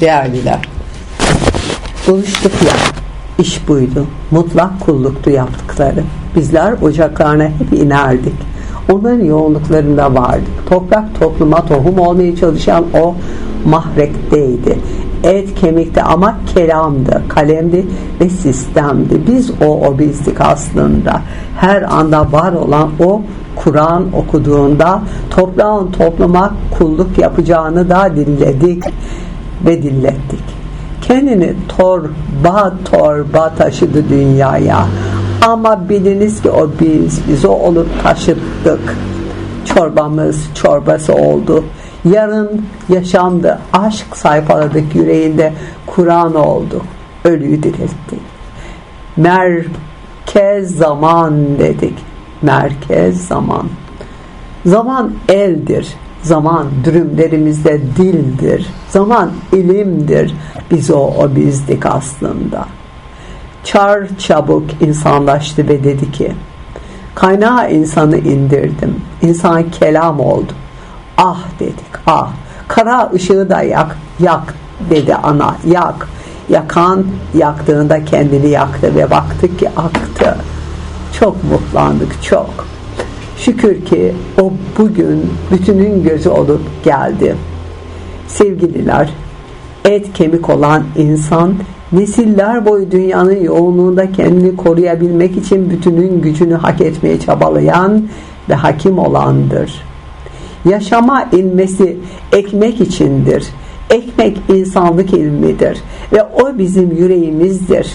Değerliler, buluştuk ya, iş buydu, mutlak kulluktu yaptıkları. Bizler ocaklarına hep inerdik. Onların yoğunluklarında vardık. Toprak topluma tohum olmaya çalışan o mahrekteydi. Et kemikte ama kelamdı, kalemdi ve sistemdi. Biz o, o bizdik aslında. Her anda var olan o Kur'an okuduğunda toprağın topluma kulluk yapacağını da dinledik ve dillettik. Kendini torba torba taşıdı dünyaya. Ama biliniz ki o biz, biz o olup taşıttık. Çorbamız çorbası oldu. Yarın yaşandı. Aşk sayfaladık yüreğinde. Kur'an oldu. Ölüyü dirilttik. Merkez zaman dedik. Merkez zaman. Zaman eldir. Zaman dürümlerimizde dildir. Zaman ilimdir. Biz o, o bizdik aslında. Çar çabuk insanlaştı ve dedi ki kaynağı insanı indirdim. İnsan kelam oldu. Ah dedik ah. Kara ışığı da yak, yak dedi ana yak. Yakan yaktığında kendini yaktı ve baktık ki aktı. Çok mutlandık çok. Şükür ki o bugün bütünün gözü olup geldi. Sevgililer, et kemik olan insan nesiller boyu dünyanın yoğunluğunda kendini koruyabilmek için bütünün gücünü hak etmeye çabalayan ve hakim olandır. Yaşama inmesi ekmek içindir. Ekmek insanlık ilmidir ve o bizim yüreğimizdir.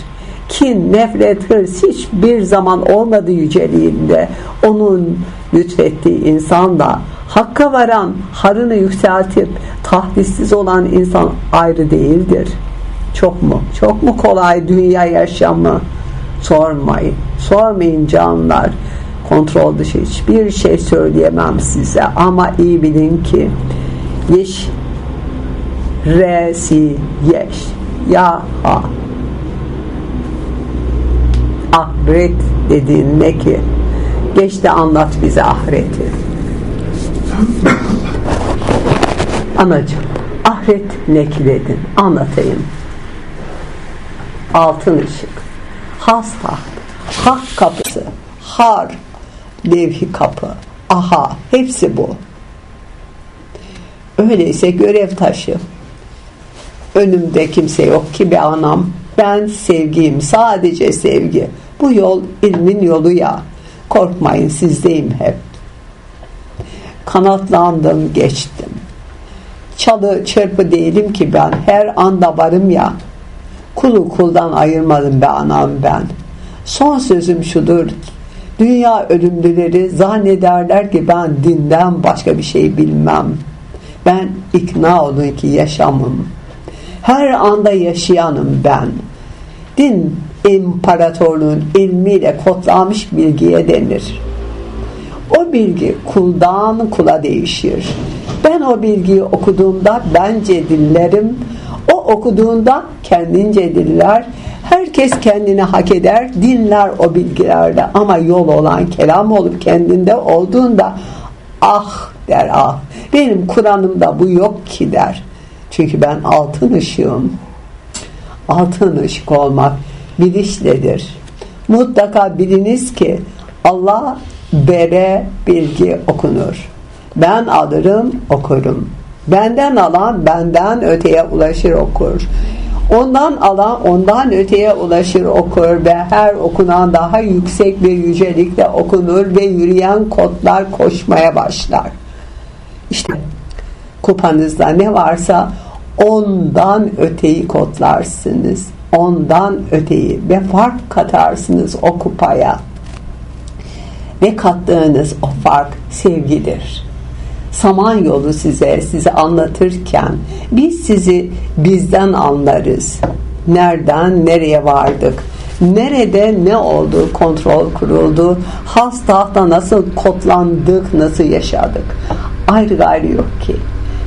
Kin, nefret, hırs hiçbir zaman olmadı yüceliğinde. Onun lütfettiği insan da hakka varan, harını yükseltip tahdissiz olan insan ayrı değildir. Çok mu? Çok mu kolay dünya yaşamı? Sormayın. Sormayın canlar. Kontrol dışı hiçbir şey söyleyemem size ama iyi bilin ki yeş re si yeş ya ha ahiret dediğin ne ki? Geç de anlat bize ahireti. Anacığım, ahiret nekledin. Anlatayım. Altın ışık, has taht, hak kapısı, har, levhi kapı, aha, hepsi bu. Öyleyse görev taşı. Önümde kimse yok ki bir anam. Ben sevgiyim, sadece sevgi. Bu yol ilmin yolu ya. Korkmayın sizdeyim hep. Kanatlandım geçtim. Çalı çırpı değilim ki ben. Her anda varım ya. Kulu kuldan ayırmadım be anam ben. Son sözüm şudur. Dünya ölümlüleri zannederler ki ben dinden başka bir şey bilmem. Ben ikna olun ki yaşamım. Her anda yaşayanım ben. Din imparatorluğun ilmiyle kodlanmış bilgiye denir. O bilgi kuldan kula değişir. Ben o bilgiyi okuduğumda bence dillerim, o okuduğunda kendince diller, herkes kendini hak eder, dinler o bilgilerde ama yol olan kelam olup kendinde olduğunda ah der ah, benim Kur'an'ımda bu yok ki der. Çünkü ben altın ışığım. Altın ışık olmak bilişledir. Mutlaka biliniz ki Allah bere bilgi okunur. Ben alırım okurum. Benden alan benden öteye ulaşır okur. Ondan alan ondan öteye ulaşır okur ve her okunan daha yüksek bir yücelikle okunur ve yürüyen kotlar koşmaya başlar. İşte kupanızda ne varsa ondan öteyi kodlarsınız. Ondan öteyi ve fark katarsınız o kupaya. Ve kattığınız o fark sevgidir. Saman yolu size, size anlatırken biz sizi bizden anlarız. Nereden nereye vardık? Nerede ne oldu? Kontrol kuruldu. Has tahta nasıl kodlandık? Nasıl yaşadık? Ayrı gayrı yok ki.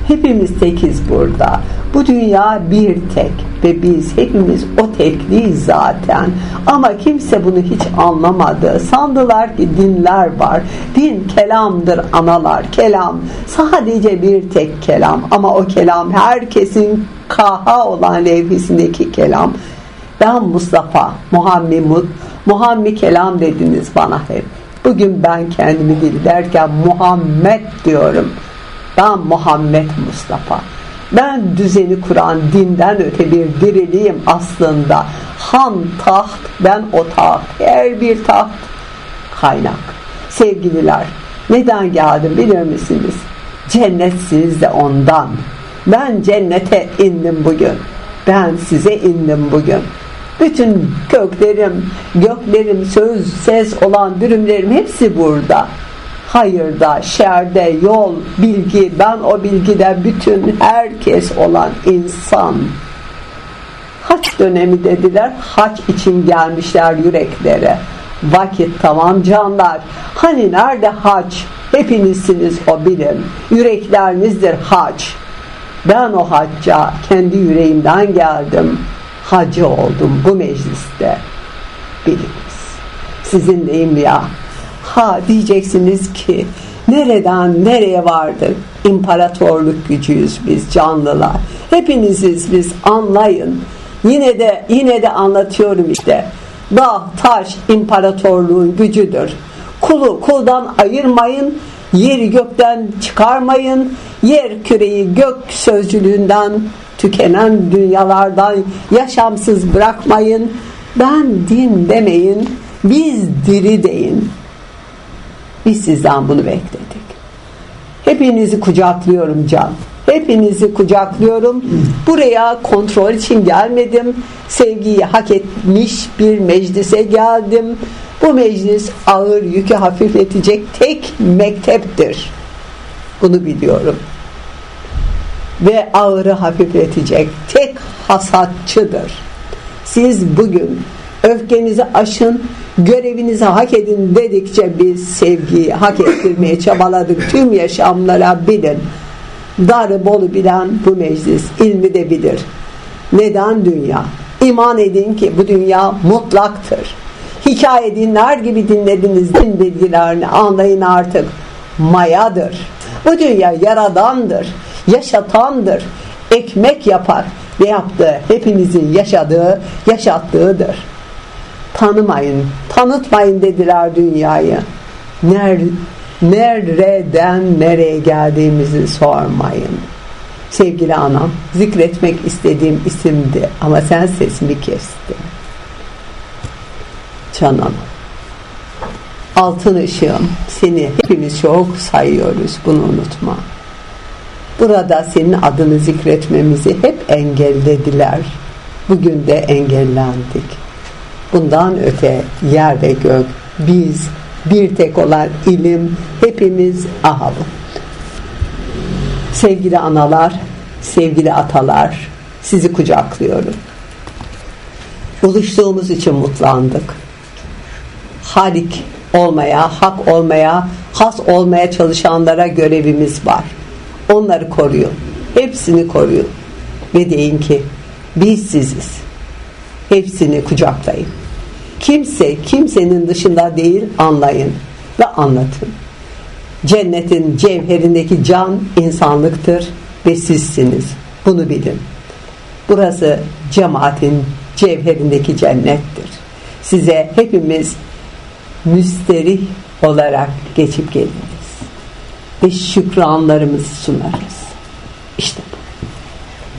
Hepimiz tekiz burada. Bu dünya bir tek ve biz hepimiz o tekliyiz zaten. Ama kimse bunu hiç anlamadı. Sandılar ki dinler var. Din kelamdır analar. Kelam sadece bir tek kelam ama o kelam herkesin kaha olan levhisindeki kelam. Ben Mustafa, Muhammed Muhammed kelam dediniz bana hep. Bugün ben kendimi dil derken Muhammed diyorum. Ben Muhammed Mustafa. Ben düzeni kuran dinden öte bir diriliyim aslında. Han taht, ben o taht. Her bir taht kaynak. Sevgililer, neden geldim bilir misiniz? Cennetsiz de ondan. Ben cennete indim bugün. Ben size indim bugün. Bütün köklerim, göklerim, söz, ses olan dürümlerim hepsi burada. Hayırda, şerde, yol, bilgi, ben o bilgide bütün herkes olan insan. Haç dönemi dediler, haç için gelmişler yüreklere. Vakit tamam canlar. Hani nerede haç? Hepinizsiniz o bilin. Yüreklerinizdir haç. Ben o hacca kendi yüreğimden geldim hacı oldum bu mecliste. Biliniz. Sizinleyim ya. Ha diyeceksiniz ki nereden nereye vardık? İmparatorluk gücüyüz biz canlılar. Hepiniziz biz anlayın. Yine de yine de anlatıyorum işte. Dağ, taş imparatorluğun gücüdür. Kulu kuldan ayırmayın. Yeri gökten çıkarmayın. Yer küreyi gök sözcülüğünden tükenen dünyalardan yaşamsız bırakmayın. Ben din demeyin, biz diri deyin. Biz sizden bunu bekledik. Hepinizi kucaklıyorum can. Hepinizi kucaklıyorum. Buraya kontrol için gelmedim. Sevgiyi hak etmiş bir meclise geldim. Bu meclis ağır yükü hafifletecek tek mekteptir. Bunu biliyorum ve ağırı hafifletecek tek hasatçıdır. Siz bugün öfkenizi aşın, görevinizi hak edin dedikçe biz sevgiyi hak ettirmeye çabaladık. Tüm yaşamlara bilin. Darı bolu bilen bu meclis ilmi de bilir. Neden dünya? İman edin ki bu dünya mutlaktır. Hikaye dinler gibi dinlediniz din bilgilerini anlayın artık. Mayadır. Bu dünya yaradandır yaşatandır. Ekmek yapar ve yaptığı hepinizin yaşadığı, yaşattığıdır. Tanımayın, tanıtmayın dediler dünyayı. Ner, nereden nereye geldiğimizi sormayın. Sevgili anam, zikretmek istediğim isimdi ama sen sesimi kestin. Canım, altın ışığım, seni hepimiz çok sayıyoruz, bunu unutma. Burada senin adını zikretmemizi hep engellediler. Bugün de engellendik. Bundan öte yer ve gök, biz, bir tek olan ilim, hepimiz ahalı. Sevgili analar, sevgili atalar, sizi kucaklıyorum. Buluştuğumuz için mutlandık. Halik olmaya, hak olmaya, has olmaya çalışanlara görevimiz var. Onları koruyun. Hepsini koruyun. Ve deyin ki biz siziz. Hepsini kucaklayın. Kimse kimsenin dışında değil anlayın ve anlatın. Cennetin cevherindeki can insanlıktır ve sizsiniz. Bunu bilin. Burası cemaatin cevherindeki cennettir. Size hepimiz müsterih olarak geçip geliriz ve şükranlarımızı sunarız.